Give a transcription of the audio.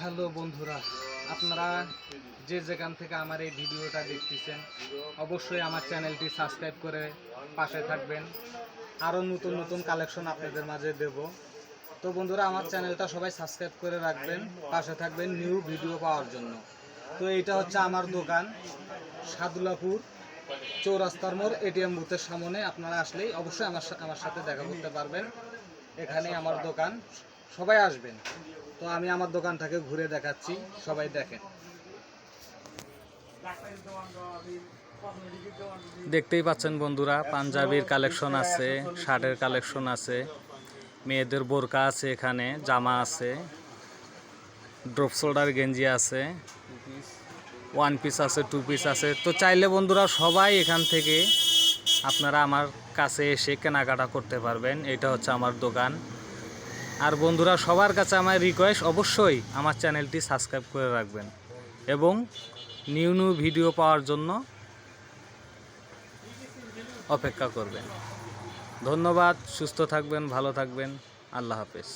Hello বন্ধুরা, আপনারা যে যেখান থেকে আমার এই ভিডিওটা দেখতেছেন, অবশ্যই আমার চ্যানেলটি সাবস্ক্রাইব করে পাশে থাকবেন। আরও নতুন নতুন কালেকশন আপনাদের মাঝে দেব। তো বন্ধুরা, আমার চ্যানেলটা সবাই সাবস্ক্রাইব করে রাখবেন, পাশে থাকবেন নিউ ভিডিও পাওয়ার জন্য। তো এইটা হচ্ছে আমার দোকান, সাদুলাপুর, চৌরাস্তার মোড়, এটিএম বুথের সামনে। আপনারা আসলেই অবশ্যই আমার আমার সাথে দেখা করতে পারবেন। এখানে আমার দোকান, সবাই আসবেন। তো আমি আমার দোকানটাকে ঘুরে দেখাচ্ছি, সবাই দেখেন। দেখতেই পাচ্ছেন বন্ধুরা, পাঞ্জাবির কালেকশন আছে, শার্টের কালেকশন আছে, মেয়েদের বোরকা আছে এখানে, জামা আছে, ড্রপ শোল্ডার গেঞ্জি আছে ওয়ান পিস আছে টু পিস আছে। তো চাইলে বন্ধুরা সবাই এখান থেকে আপনারা আমার কাছে এসে কেনাকাটা করতে পারবেন। এটা হচ্ছে আমার দোকান। আর বন্ধুরা, সবার কাছে আমার রিকোয়েস্ট অবশ্যই আমার চ্যানেলটি সাবস্ক্রাইব করে রাখবেন এবং নিউ নিউ ভিডিও পাওয়ার জন্য অপেক্ষা করবেন। ধন্যবাদ, সুস্থ থাকবেন, ভালো থাকবেন। আল্লাহ হাফেজ।